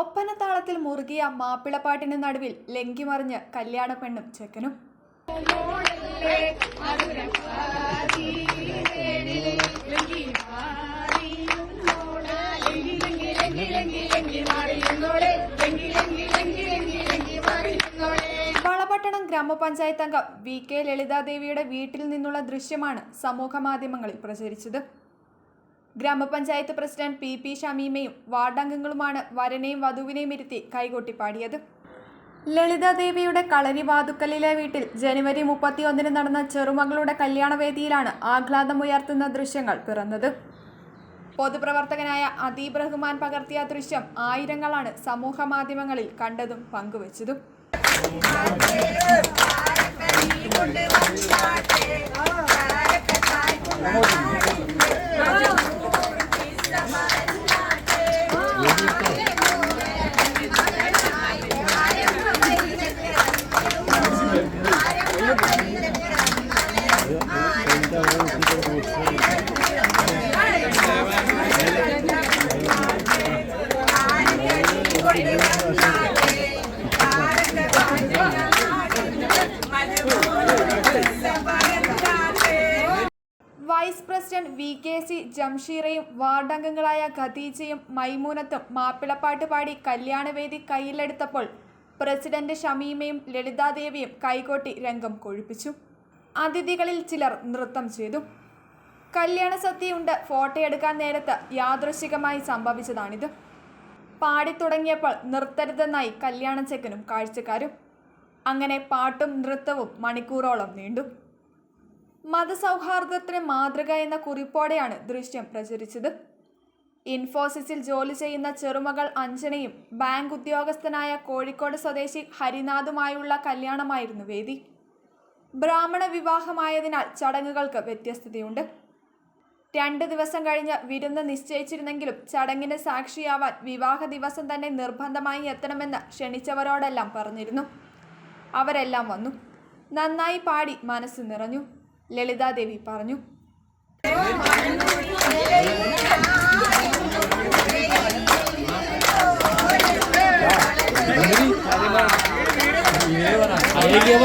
ഒപ്പനത്താളത്തിൽ മുറുകിയ മാപ്പിളപ്പാട്ടിന് നടുവിൽ ലങ്കിമറിഞ്ഞ് കല്യാണ പെണ്ണും ചെക്കനും. വളപട്ടണം ഗ്രാമപഞ്ചായത്ത് അംഗം വി കെ ലളിതാദേവിയുടെ വീട്ടിൽ നിന്നുള്ള ദൃശ്യമാണ് സമൂഹ മാധ്യമങ്ങളിൽ പ്രചരിച്ചത്. ഗ്രാമപഞ്ചായത്ത് പ്രസിഡന്റ് പി പി ഷമീമയും വാർഡംഗങ്ങളുമാണ് വരനെയും വധുവിനെയും ഇരുത്തി കൈകൊട്ടി പാടിയത് ലളിതാദേവിയുടെ കളരി വാതുക്കലിലെ വീട്ടിൽ ജനുവരി മുപ്പത്തിയൊന്നിന് നടന്ന ചെറുമകളുടെ കല്യാണവേദിയിലാണ് ആഹ്ലാദമുയർത്തുന്ന ദൃശ്യങ്ങൾ പിറന്നത്. പൊതുപ്രവർത്തകനായ അദീബ് റഹ്മാൻ പകർത്തിയ ദൃശ്യം ആയിരങ്ങളാണ് സമൂഹ മാധ്യമങ്ങളിൽ കണ്ടതും പങ്കുവച്ചതും. Vice president V K C ജംഷീറയും വാർഡംഗങ്ങളായ ഖദീജയും മൈമൂനത്തും മാപ്പിളപ്പാട്ട് പാടി കല്യാണവേദി കയ്യിലെടുത്തപ്പോൾ പ്രസിഡന്റ് ഷമീമയും ലളിതാദേവിയും കൈകോട്ടി രംഗം കൊഴുപ്പിച്ചു. അതിഥികളിൽ ചിലർ നൃത്തം ചെയ്തു. കല്യാണ സദ്യയുണ്ട് ഫോട്ടോയെടുക്കാൻ നേരത്ത് യാദൃശികമായി സംഭവിച്ചതാണിത്. പാടിത്തുടങ്ങിയപ്പോൾ നിർത്തരുതെന്നായി കല്യാണ ചെക്കനും കാഴ്ചക്കാരും അങ്ങനെ പാട്ടും നൃത്തവും മണിക്കൂറോളം നീണ്ടു. മതസൗഹാർദ്ദത്തിന് മാതൃക എന്ന കുറിപ്പോടെയാണ് ദൃശ്യം പ്രചരിച്ചത്. ഇൻഫോസിസിൽ ജോലി ചെയ്യുന്ന ചെറുമകൾ അഞ്ജനയും ബാങ്ക് ഉദ്യോഗസ്ഥനായ കോഴിക്കോട് സ്വദേശി ഹരിനാഥുമായുള്ള കല്യാണമായിരുന്നു വേദി. ബ്രാഹ്മണ വിവാഹമായതിനാൽ ചടങ്ങുകൾക്ക് വ്യത്യസ്തതയുണ്ട്. രണ്ട് ദിവസം കഴിഞ്ഞ് വിരുന്ന് നിശ്ചയിച്ചിരുന്നെങ്കിലും ചടങ്ങിന് സാക്ഷിയാവാൻ വിവാഹ ദിവസം തന്നെ നിർബന്ധമായി എത്തണമെന്ന് ക്ഷണിച്ചവരോടെല്ലാം പറഞ്ഞിരുന്നു. അവരെല്ലാം വന്നു. നന്നായി പാടി മനസ്സ് നിറഞ്ഞു. ലളിതാദേവി പറഞ്ഞു. ഏവന അയ്യവ